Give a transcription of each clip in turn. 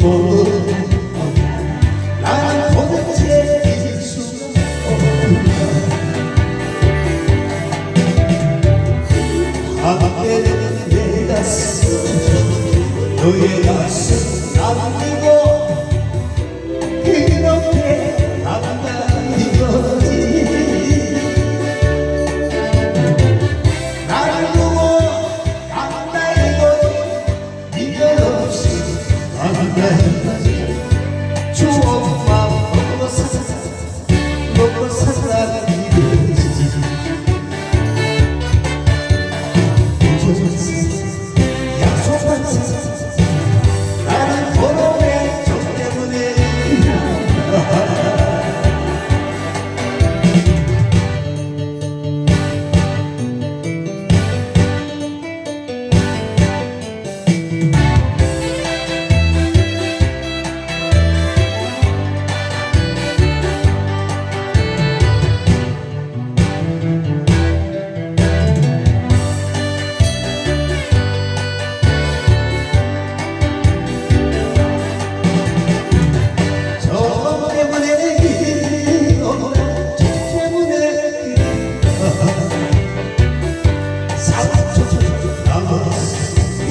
뭐 나는 도대체 잊을 너의 가슴 나는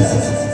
Yeah.